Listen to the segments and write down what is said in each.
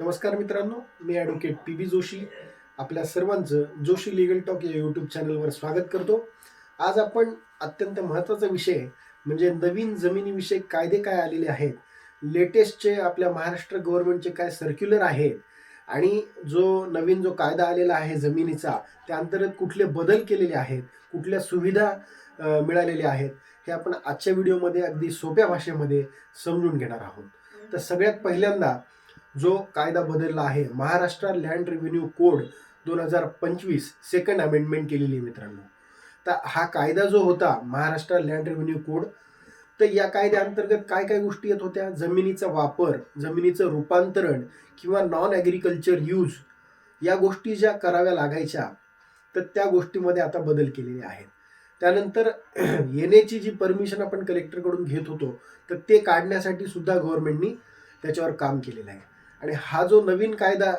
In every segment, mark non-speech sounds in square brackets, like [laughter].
नमस्कार मित्रांनो मी ॲडव्होकेट पी बी जोशी. आपल्या सर्वांचं जोशी लिगल टॉक या यूट्यूब चॅनलवर स्वागत करतो. आज आपण अत्यंत महत्त्वाचा विषय म्हणजे नवीन जमिनीविषयक कायदे काय आलेले आहेत लेटेस्टचे आपल्या महाराष्ट्र गव्हर्नमेंटचे काय सर्क्युलर आहेत आणि जो नवीन जो कायदा आलेला आहे जमिनीचा त्या अंतर्गत कुठले बदल केलेले आहेत कुठल्या सुविधा मिळालेल्या आहेत हे आपण आजच्या व्हिडिओमध्ये अगदी सोप्या भाषेमध्ये समजून घेणार आहोत. तर सगळ्यात पहिल्यांदा जो कायदा बदलला आहे. महाराष्ट्र लँड रेव्हेन्यू कोड दोन हजार पंचवीस सेकंड अमेंडमेंट केलेली आहे मित्रांनो. तर हा कायदा जो होता महाराष्ट्र लँड रेव्हेन्यू कोड तर या कायद्याअंतर्गत काय काय गोष्टी येत होत्या? जमिनीचा वापर जमिनीचं रूपांतरण किंवा नॉन ॲग्रिकल्चर यूज या गोष्टी ज्या कराव्या लागायच्या तर त्या गोष्टीमध्ये आता बदल केलेले आहेत. त्यानंतर [clears throat] येण्याची जी परमिशन आपण कलेक्टरकडून घेत होतो तर ते काढण्यासाठी सुद्धा गव्हर्नमेंटनी त्याच्यावर काम केलेलं आहे. आणि हा जो नवीन कायदा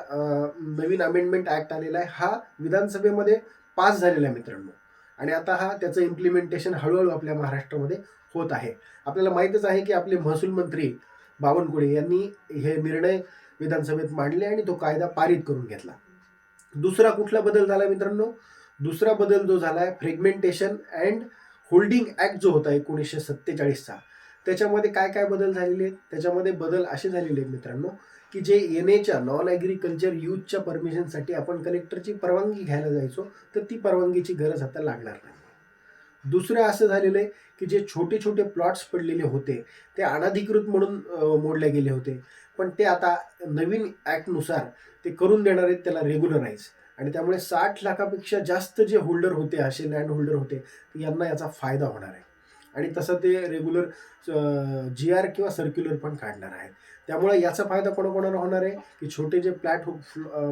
नवीन अमेंडमेंट ॲक्ट आलेला आहे हा विधानसभेमध्ये पास झालेला आहे मित्रांनो. आणि आता हा त्याचं इम्प्लिमेंटेशन हळूहळू आपल्या महाराष्ट्रामध्ये होत आहे. आपल्याला माहीतच आहे की आपले महसूल मंत्री बावनकुळे यांनी हे निर्णय विधानसभेत मांडले आणि तो कायदा पारित करून घेतला. दुसरा कुठला बदल झाला मित्रांनो? दुसरा बदल जो झाला आहे फ्रेगमेंटेशन अँड होल्डिंग ॲक्ट जो होता एकोणीसशे सत्तेचाळीसचा त्याच्यामध्ये काय काय बदल झालेले आहेत? त्याच्यामध्ये बदल असे झालेले आहेत मित्रांनो की जे एन एच्या नॉन ॲग्रिकल्चर यूजच्या परमिशनसाठी आपण कलेक्टरची परवानगी घ्यायला जायचो तर ती परवानगीची गरज आता लागणार नाही. दुसरं असं झालेलं आहे की जे छोटे छोटे प्लॉट्स पडलेले होते ते अनधिकृत म्हणून मोडले गेले होते. पण ते आता नवीन ॲक्टनुसार ते करून देणार आहेत त्याला रेग्युलराईज आणि त्यामुळे साठ लाखापेक्षा जास्त जे होल्डर होते असे लँड होल्डर होते यांना याचा फायदा होणार आहे. आणि तसं ते रेग्युलर जी आर किंवा सर्क्युलर पण काढणार आहेत. त्यामुळे याचा फायदा कोणाकोणाला होणार आहे? की छोटे जे प्लॅट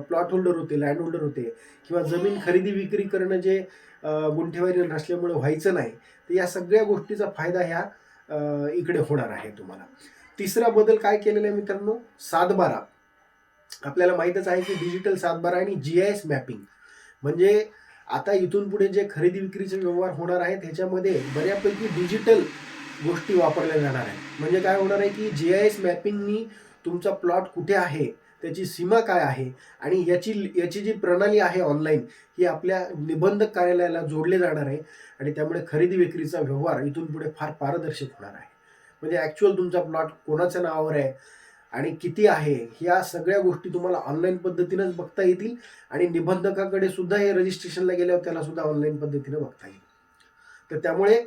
प्लॉट होल्डर होते लँड होल्डर होते किंवा जमीन खरेदी विक्री करणं जे गुंठेवारी नसल्यामुळे व्हायचं नाही तर या सगळ्या गोष्टीचा फायदा ह्या इकडे होणार आहे तुम्हाला. तिसरा बदल काय केलेला आहे मित्रांनो? सातबारा. आपल्याला माहीतच आहे की डिजिटल सातबारा आणि जी आय एस मॅपिंग म्हणजे आता इथून पुढे जे खरेदी विक्रीचे व्यवहार होणार आहेत ह्याच्यामध्ये बऱ्यापैकी डिजिटल गोष्टी वापरल्या जाणार आहेत. म्हणजे काय होणार आहे की जी आय एस मॅपिंगनी तुमचा प्लॉट कुठे आहे त्याची सीमा काय आहे आणि याची याची जी प्रणाली आहे ऑनलाईन ही आपल्या निबंधक कार्यालयाला जोडले जाणार आहे आणि त्यामुळे खरेदी विक्रीचा व्यवहार इथून पुढे फार पारदर्शक होणार आहे. म्हणजे ॲक्च्युअल तुमचा प्लॉट कोणाच्या नावावर आहे आणि किती आहे ह्या सगळ्या गोष्टी तुम्हाला ऑनलाईन पद्धतीनंच बघता येतील. आणि निबंधकाकडे सुद्धा हे रजिस्ट्रेशनला गेल्यावर त्याला सुद्धा ऑनलाईन पद्धतीनं बघता येईल. तर त्यामुळे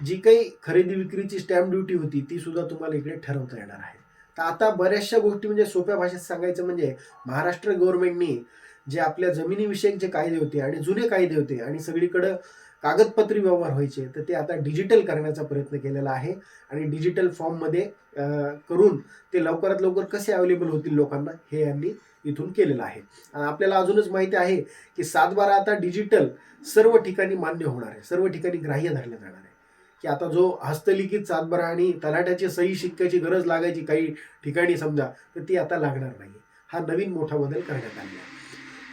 जी काही खरेदी विक्रीची स्टॅम्प ड्युटी होती ती सुद्धा तुम्हाला इकडे ठरवता येणार आहे. तर आता बऱ्याचशा गोष्टी म्हणजे सोप्या भाषेत सांगायचं म्हणजे महाराष्ट्र गव्हर्नमेंटनी जे आपल्या जमिनीविषयक जे कायदे होते आणि जुने कायदे होते आणि सगळीकडं कागदपत्री व्यवहार व्हायचे तर ते आता डिजिटल करण्याचा प्रयत्न केलेला आहे. आणि डिजिटल फॉर्ममध्ये करून ते लवकरात लवकर कसे अवेलेबल होतील लोकांना हे यांनी इथून केलेलं आहे. आपल्याला अजूनच माहिती आहे की सातबारा आता डिजिटल सर्व ठिकाणी मान्य होणार आहे. सर्व ठिकाणी ग्राह्य धरलं जाणार आहे. की आता जो हस्तलिखित सातबारा आणि तलाट्याची सही शिक्क्याची गरज लागायची काही ठिकाणी समजा तर ती आता लागणार नाही हा नवीन मोठा बदल करण्यात आलेला आहे.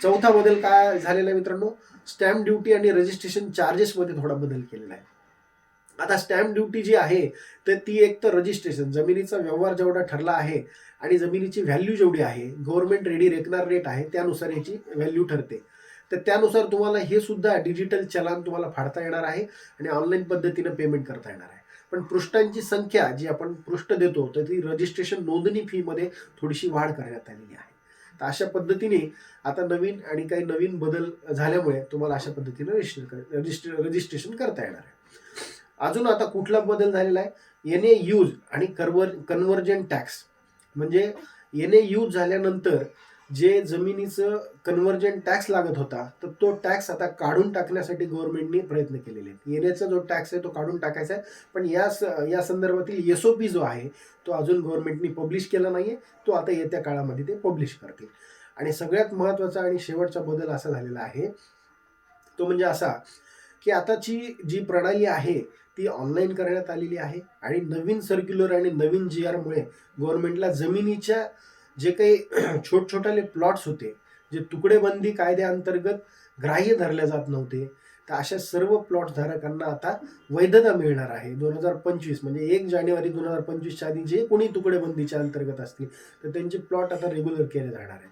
चौथा बदल काय झालेला आहे मित्रांनो? स्टॅम्प ड्युटी आणि रजिस्ट्रेशन चार्जेसमध्ये थोडा बदल केलेला आहे. आता स्टॅम्प ड्युटी जी आहे तर ती एक तर रजिस्ट्रेशन. जमिनीचा व्यवहार जेवढा ठरला आहे आणि जमिनीची व्हॅल्यू जेवढी आहे गव्हर्नमेंट रेडी रेकनार रेट आहे त्यानुसार याची व्हॅल्यू ठरते. तर त्यानुसार तुम्हाला हे सुद्धा डिजिटल चलान तुम्हाला फाडता येणार आहे आणि ऑनलाईन पद्धतीनं पेमेंट करता येणार आहे. पण पृष्ठांची संख्या जी आपण पृष्ठ देतो तर ती रजिस्ट्रेशन नोंदणी फीमध्ये थोडीशी वाढ करण्यात आलेली आहे. तर अशा पद्धतीने आता नवीन आणि काही नवीन बदल झाल्यामुळे तुम्हाला अशा पद्धतीने रजिस्टर रजिस्ट्रेशन करता येणार आहे. अजून आता कुठला बदल झालेला आहे? एन ए यूज आणि कर्वर कन्व्हर्जन टॅक्स म्हणजे एन ए यूज झाल्यानंतर जे जमिनीचं कन्व्हर्जन टॅक्स लागत होता तर तो टॅक्स आता काढून टाकण्यासाठी गव्हर्नमेंटने प्रयत्न केलेले आहेत. येण्याचा जो टॅक्स आहे तो काढून टाकायचा आहे. पण या स या संदर्भातील एस ओ पी जो आहे तो अजून गव्हर्नमेंटने पब्लिश केला नाही आहे तो आता येत्या काळामध्ये ते पब्लिश करतील. आणि सगळ्यात महत्त्वाचा आणि शेवटचा बदल असा झालेला आहे तो म्हणजे असा की आताची जी प्रणाली आहे ती ऑनलाईन करण्यात आलेली आहे. आणि नवीन सर्क्युलर आणि नवीन जी आरमुळे गव्हर्नमेंटला जमिनीच्या जे काही छोट छोटाले प्लॉट्स होते जे तुकडेबंदी कायद्याअंतर्गत ग्राह्य धरले जात नव्हते तर अशा सर्व प्लॉट धारकांना आता वैधता मिळणार आहे. दोन हजार पंचवीस म्हणजे एक जानेवारी दोन हजार पंचवीसच्या आधी जे कोणी तुकडेबंदीच्या अंतर्गत असतील तर त्यांचे प्लॉट आता रेग्युलर केले जाणार आहेत.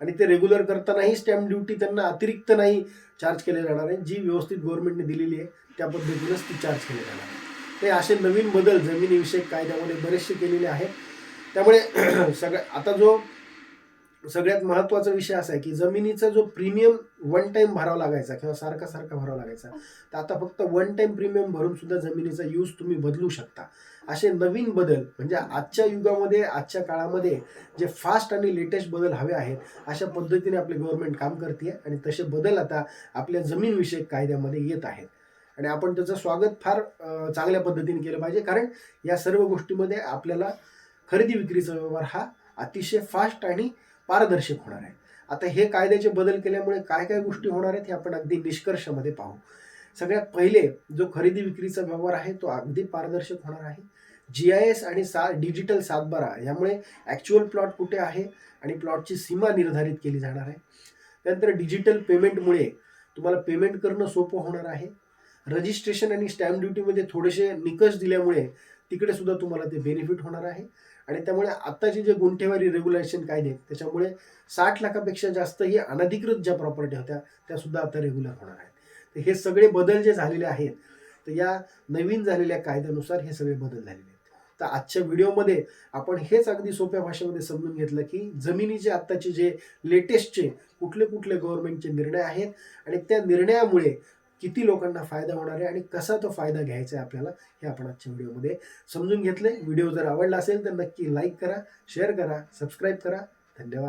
आणि ते रेग्युलर करतानाही स्टॅम्प ड्युटी त्यांना अतिरिक्त नाही चार्ज केले जाणार आहे जी व्यवस्थित गव्हर्नमेंटने दिलेली आहे त्या पद्धतीनंच ती चार्ज केली जाणार आहे ते असे नवीन बदल जमिनीविषयक कायद्यामध्ये बरेचसे केलेले आहेत. त्यामुळे [clears throat] सगळ्या आता जो सगळ्यात महत्त्वाचा विषय असा आहे की जमिनीचा जो प्रीमियम वन टाइम भरावा लागायचा किंवा सारखा सारखा भरावा लागायचा तर आता फक्त वन टाइम प्रीमियम भरून सुद्धा जमिनीचा यूज तुम्ही बदलू शकता. असे नवीन बदल म्हणजे आजच्या युगामध्ये आजच्या काळामध्ये जे फास्ट आणि लेटेस्ट बदल हवे आहेत अशा पद्धतीने आपले गव्हर्नमेंट काम करते आणि तसे बदल आता आपल्या जमीनविषयक कायद्यामध्ये येत आहेत. आणि आपण त्याचं स्वागत फार चांगल्या पद्धतीने केलं पाहिजे कारण या सर्व गोष्टीमध्ये आपल्याला खरेदी विक्रीचा व्यवहार हा अतिशय फास्ट आणि पारदर्शक होणार आहे. आता हे कायद्याचे बदल केल्यामुळे काय काय गोष्टी होणार आहेत हे आपण अगदी निष्कर्षामध्ये पाहू. सगळ्यात पहिले जो खरेदी विक्रीचा व्यवहार आहे तो अगदी पारदर्शक होणार आहे. जी आय एस आणि सा डिजिटल सातबारा यामुळे ॲक्च्युअल प्लॉट कुठे आहे आणि प्लॉटची सीमा निर्धारित केली जाणार आहे. त्यानंतर डिजिटल पेमेंटमुळे तुम्हाला पेमेंट करणं सोपं होणार आहे. रजिस्ट्रेशन आणि स्टॅम्प ड्युटीमध्ये थोडेसे निकष दिल्यामुळे तिकडे सुद्धा तुम्हाला ते बेनिफिट होणार आहे. आणि त्यामुळे आत्ताचे जे गुंठेवारी रेग्युलेशन कायदे आहेत, त्याच्यामुळे साठ लाखापेक्षा जास्त ही अनधिकृत ज्या प्रॉपर्टी होत्या त्या सुद्धा आता रेग्युलर होणार आहेत. तर हे सगळे बदल जे झालेले आहेत तर या नवीन झालेल्या कायद्यानुसार हे सगळे बदल झालेले आहेत. तर आजच्या व्हिडिओमध्ये आपण हेच अगदी सोप्या भाषेमध्ये समजून घेतलं की जमिनीचे आत्ताचे जे लेटेस्टचे कुठले कुठले गव्हर्नमेंटचे निर्णय आहेत आणि त्या निर्णयामुळे किती लोकांना फायदा होणार आहे आणि कसा तो फायदा घ्यायचा आहे आपल्याला हे आपण आजच्या व्हिडिओमध्ये समजून घेतले व्हिडिओ जर आवडला असेल तर नक्की लाईक करा शेअर करा सबस्क्राईब करा. धन्यवाद.